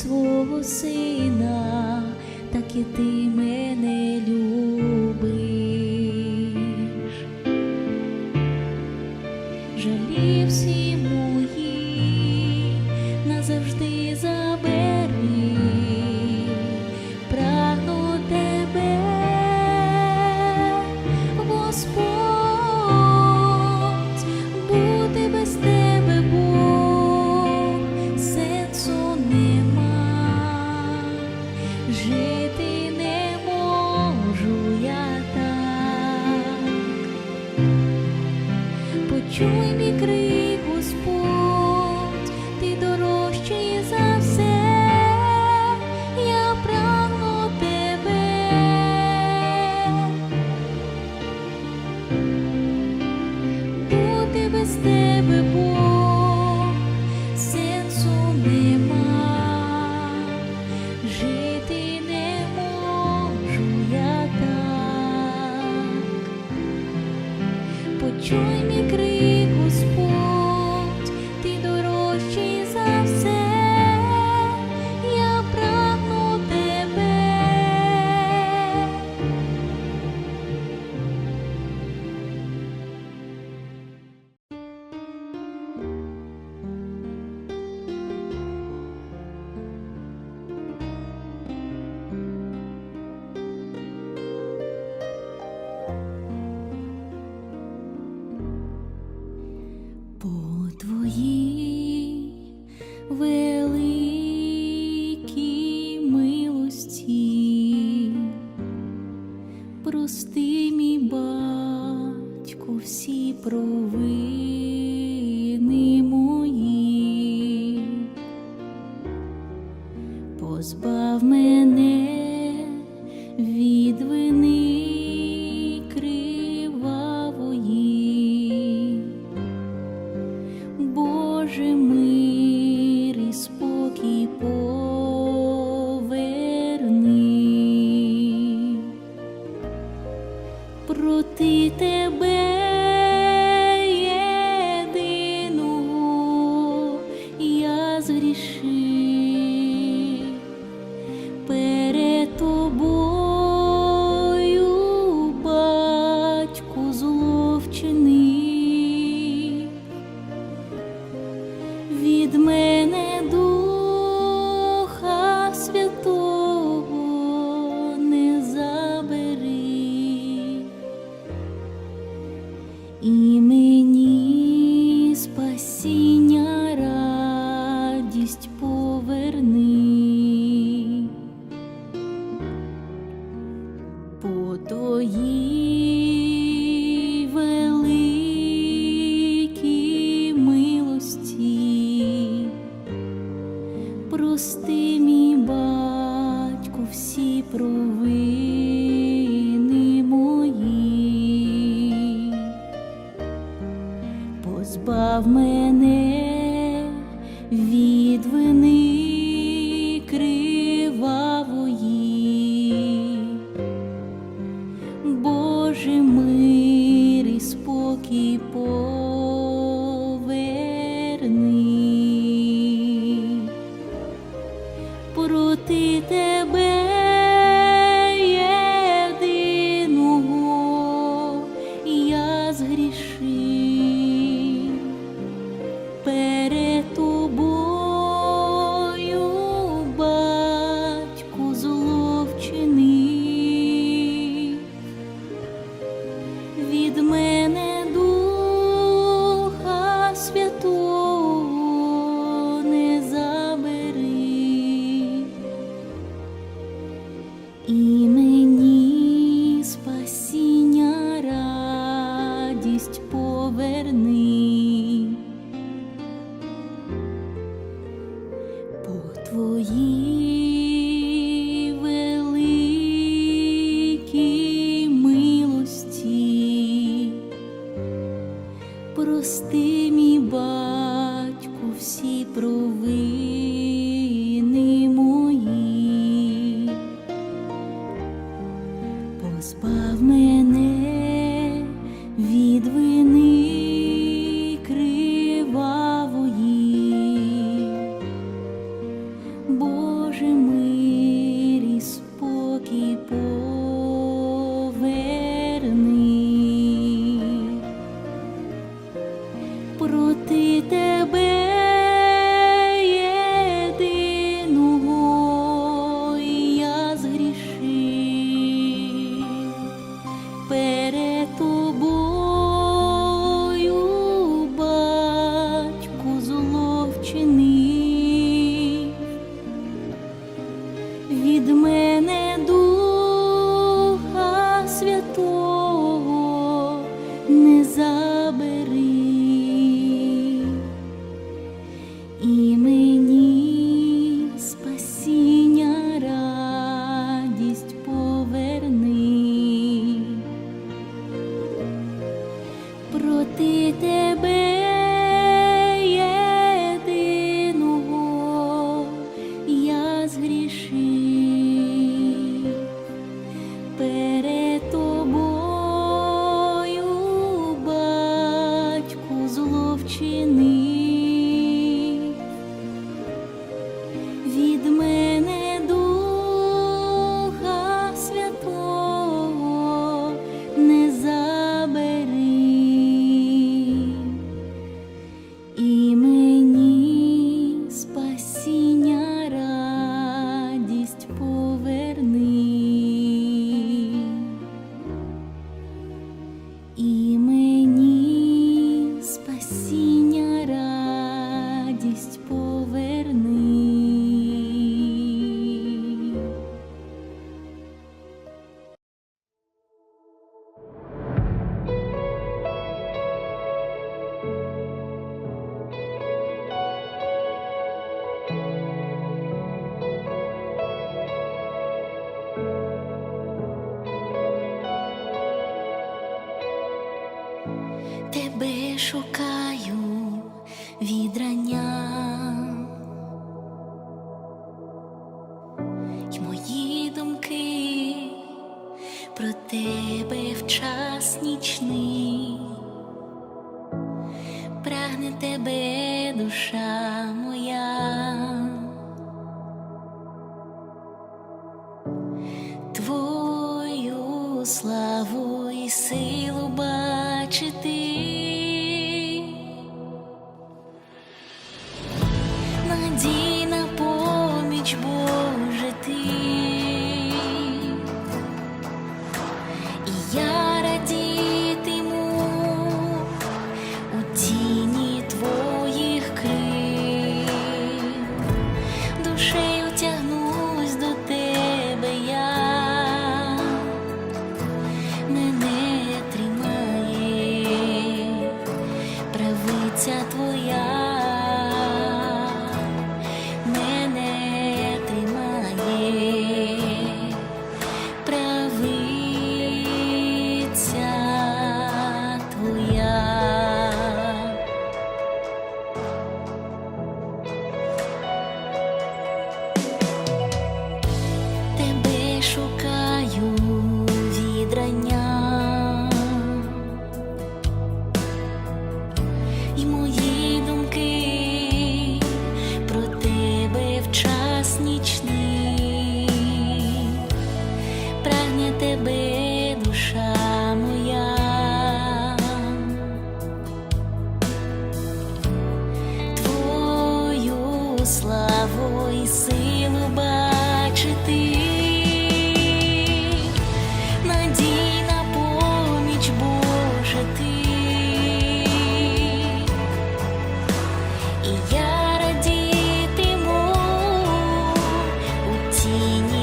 свого сина, так і ти мене По твоїй позбав мене ti te славу і силу に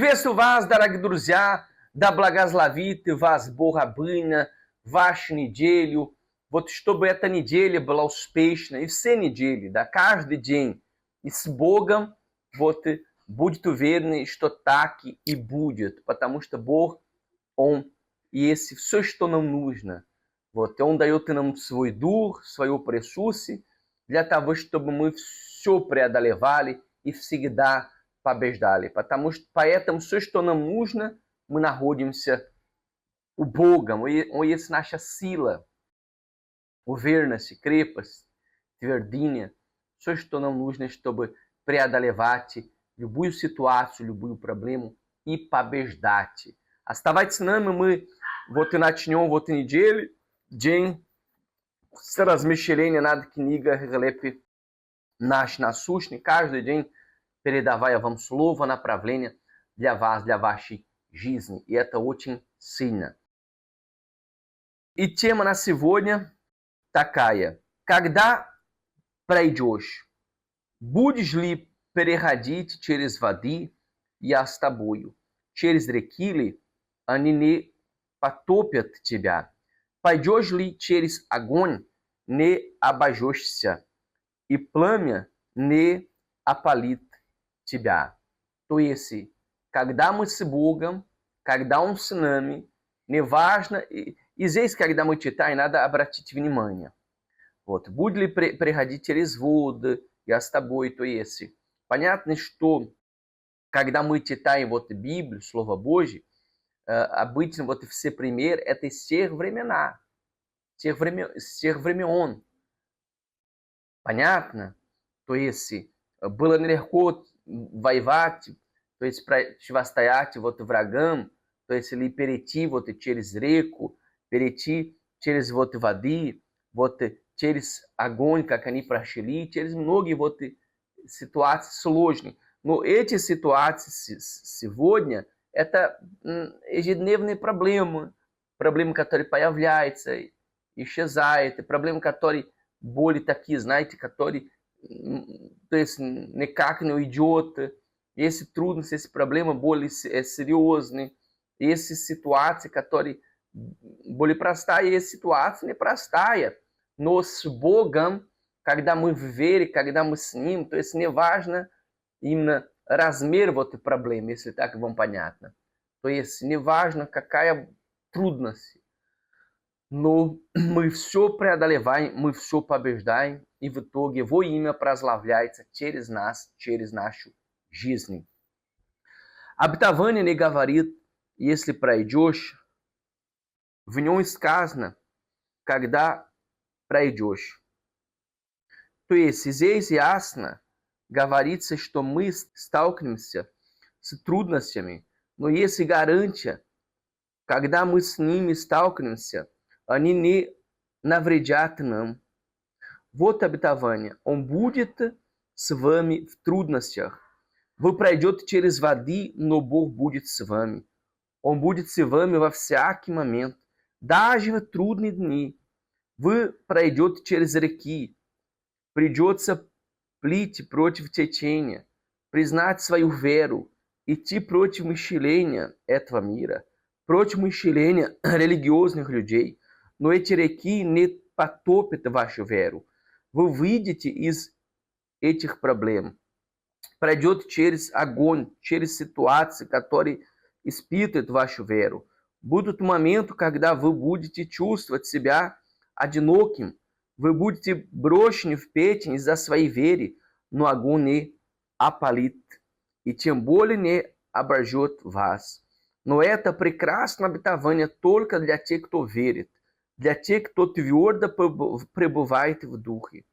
Приветствую вас, дорогие друзья, да благословит вас Бог обильно, вашу неделю. Вот чтобы эта неделя была успешной, и все недели, да, каждый день. И с Богом вот будет уверены, что так и будет, потому что Бог, Он есть все, что нам нужно. Вот, и Он дает нам свой дух, свое присутствие, для того, чтобы мы все преодолевали и всегда побеждали. Потому что поэтому все, что нам нужно, мы находимся у Бога, Он е- Он есть наша сила. Уверенность, крепость, твердыня. Все, что нам нужно, чтобы преодолевать любую ситуацию, любую проблему и побеждать. Оставайтесь с нами, мы вот и начнем вот и неделю, день с размещения над книга Глеб наш насущный, каждый день передавая вам слово, направление для вас, для вашей жизни. И это очень сильно. И тема на сегодня такая. Когда пройдешь, будешь ли переходить через воды, я с тобою, через реки ли, они не потопят тебя. Пойдешь ли через огонь, не обожжешься, и пламя не опалит тебя. То есть, когда мы с Богом, когда Он с нами, неважно, и, и здесь, когда мы читаем, надо обратить внимание. Вот, будет ли пре- переходить через воды, я с тобой, то есть. Понятно, что когда мы читаем вот Библию, Слово Божье, э, обычно вот все примеры это из тех времена, тех времен, с тех времен. Понятно? То есть было нелегко воевать, то есть противостоять вот врагам, то есть или перейти вот через реку, перейти через вот воды, вот через огонь, как они прошли, через многие вот ситуации сложные. Но эти ситуации сегодня это ежедневные проблемы, проблемы, которые появляются, исчезают, проблемы, которые более такие, знаете, которые м, то есть никак не уйдет, если трудность, если проблема более с- э, серьезные, если ситуация, которая более простая, есть ситуация непростая, но с Богом, когда мы в вере, когда мы с Ним, то есть не важно именно размер вот этой проблемы, если так вам понятно. То есть не важно, какая трудность, но мы все преодолеваем, мы все побеждаем, и в итоге Его имя прославляется через нас, через нашу жизнь. Обетование не говорит, если пройдешь, в нем сказано, когда пройдешь. То есть здесь ясно говорится, что мы сталкиваемся с трудностями, но есть гарантия, когда мы с ними сталкиваемся, они не навредят нам. Вот обетование. Он будет с вами в трудностях. Вы пройдете через воды, но Бог будет с вами. Он будет с вами во всякий момент. Даже в трудные дни. Вы пройдете через реки. Придется плыть против течения, признать свою веру, идти против мышления этого мира, против мышления религиозных людей. Но эти реки не потопят вашу веру. Вы выйдете из этих проблем. Пройдет через огонь, через ситуации, которые испытывают вашу веру. Будут моменты, когда вы будете чувствовать себя одиноким, вы будете брошены в печень из-за своей веры, но огонь не опалит, и тем более не обожжет вас. Но это прекрасное обетование только для тех, кто верит, для тех, кто твердо пребывает в духе.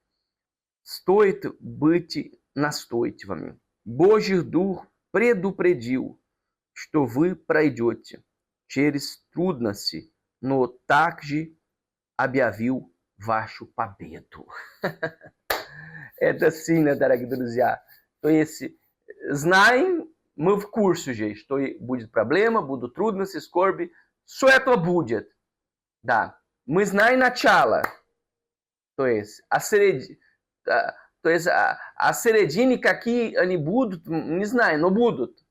Стоит быть настойчивыми. Божий Дух предупредил, что вы пройдете через трудности, но также объявил вашу победу. Это сильно, дорогие друзья. То есть, знаем, мы в курсе же, что будет проблема, будут трудности, скорби. Все это будет. Да. Мы знаем начало. То есть, а середина, то есть, а, а середине какие они будут, не знаю, но будут.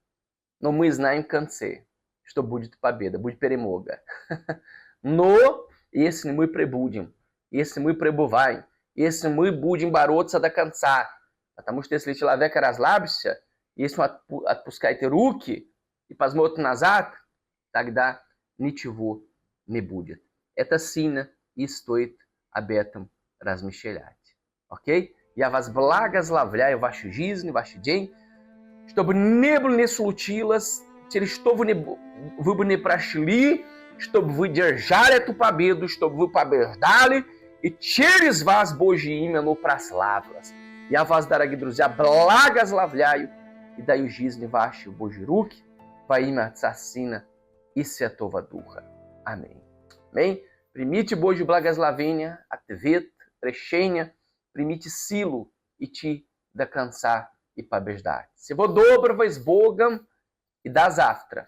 Но мы знаем в конце, что будет победа, будет перемога. Но, если мы пребудем, если мы пребываем, если мы будем бороться до конца. Потому что если человек расслабится, если он отпускает руки и посмотрит назад, тогда ничего не будет. Это сильно и стоит об этом размышлять. Окей? Я вас благословляю в вашу жизнь, в ваш день, чтобы не было не случилось, через что вы, не, вы бы не прошли, чтобы вы держали эту победу, чтобы вы побеждали, и через вас Божье имя оно прославилось. Я вас, дорогие друзья, благословляю и даю жизнь вашей в Божьи руки во имя Отца, Сына и Святого Духа. Bem, primite boju blagaslavenia, atvet, prechenia, primite silo, e ti da cansar e pabesdar. Se vou dobra, vos bogam e das aftra.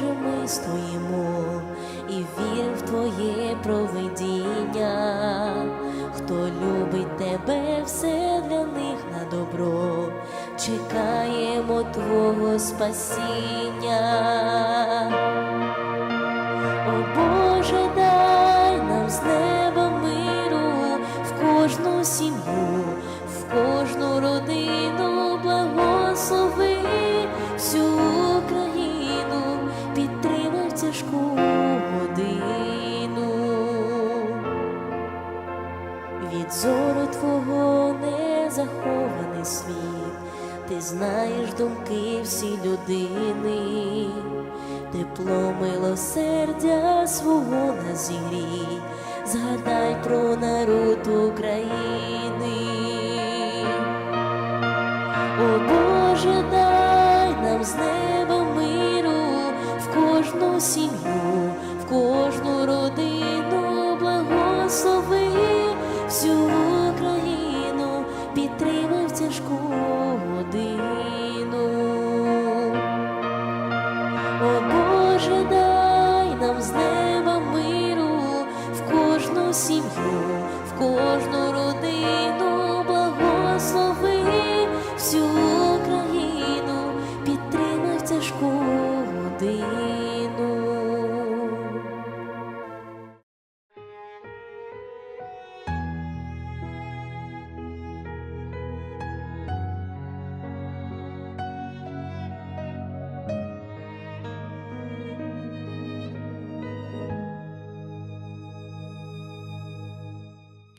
Боже ми стоїмо і вір в Твоє провидіння. Хто любить тебе, все для них на добро, чекаємо Твого спасіння. Знаєш думки всі людини, тепло милосердя свого на зігрій, згадай про народ України.